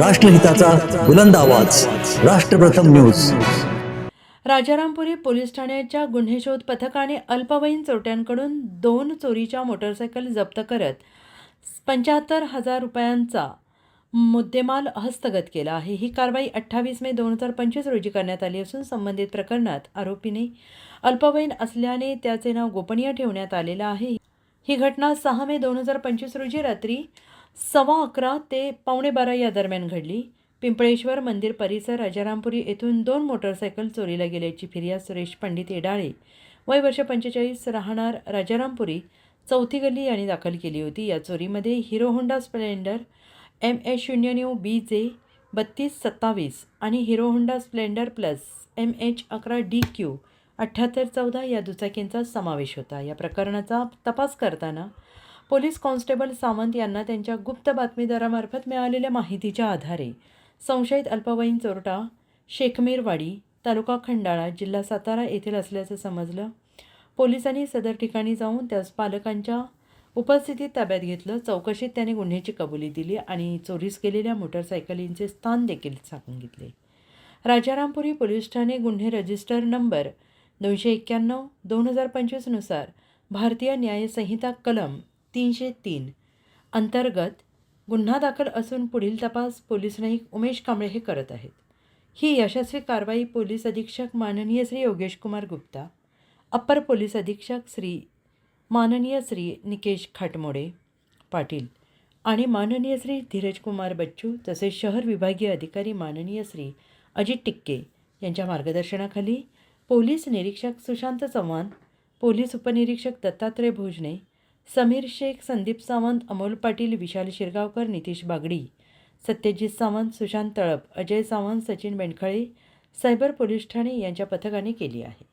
राष्ट्रहिताचा बुलंद आवाज. राष्ट्रप्रथम news. Rajarampuri police ठाण्याच्या गुन्हे शोध पथकाने अल्पवयीन चोरट्यांकडून दोन चोरीच्या मोटरसायकल जप्त करत पंच्याहत्तर हजार रुपयांचा मुद्देमाल हस्तगत केला आहे. ही कारवाई अठ्ठावीस मे दोन हजार पंचवीस रोजी करण्यात आली असून संबंधित प्रकरणात आरोपीने अल्पवयीन असल्याने त्याचे नाव गोपनीय ठेवण्यात आलेलं आहे. ही घटना सहा मे दोन हजार पंचवीस रोजी रात्री सव्वा अकरा ते पावणे बारा या दरम्यान घडली. पिंपळेश्वर मंदिर परिसर राजारामपुरी येथून दोन मोटरसायकल चोरीला गेल्याची फिर्याद सुरेश पंडित येडाळे. वय वर्ष पंचेचाळीस राहणार राजारामपुरी चौथी गल्ली यांनी दाखल केली होती. या चोरीमध्ये Hero Honda Splendor M H शून्य न्यू बी जे बत्तीस सत्तावीस आणि Hero Honda Splendor plus M H अकरा डी क्यू अठ्ठ्याहत्तर चौदा या दुचाकींचा समावेश होता. या प्रकरणाचा तपास करताना पोलीस कॉन्स्टेबल सावंत यांना त्यांच्या गुप्त बातमीदारामार्फत मिळालेल्या माहितीच्या आधारे संशयित अल्पवयीन चोरटा शेखमेरवाडी तालुका खंडाळा जिल्हा सातारा येथील असल्याचं समजलं. पोलिसांनी सदर ठिकाणी जाऊन त्यास पालकांच्या उपस्थितीत ताब्यात घेतलं. चौकशीत त्याने गुन्ह्याची कबुली दिली आणि चोरीस गेलेल्या मोटरसायकलींचे स्थान देखील सांगितले राजारामपुरी पोलीस ठाणे गुन्हे रजिस्टर नंबर दोनशे एक्क्याण्णव दोन हजार पंचवीसनुसार भारतीय न्यायसंहिता कलम तीनशे तीन. अंतर्गत गुन्हा दाखल असून पुढील तपास पोलीस नाईक उमेश कांबळे हे करत आहेत. ही यशस्वी कारवाई पोलीस अधीक्षक माननीय श्री योगेश कुमार गुप्ता अप्पर पोलीस अधीक्षक श्री माननीय श्री निकेश खाटमोडे पाटील आणि माननीय श्री धीरज कुमार बच्चू तसेच शहर विभागीय अधिकारी माननीय श्री अजित टिक्के यांच्या मार्गदर्शनाखाली पोलीस निरीक्षक सुशांत चव्हाण पोलीस उपनिरीक्षक दत्तात्रय भोजने समीर शेख संदीप सावंत अमोल पाटील विशाल शिरगावकर नितीश बागडी सत्यजित सावंत सुशांत तळप अजय सावंत सचिन बेंडखळे सायबर पोलीस ठाणे यांच्या पथकाने केली आहे.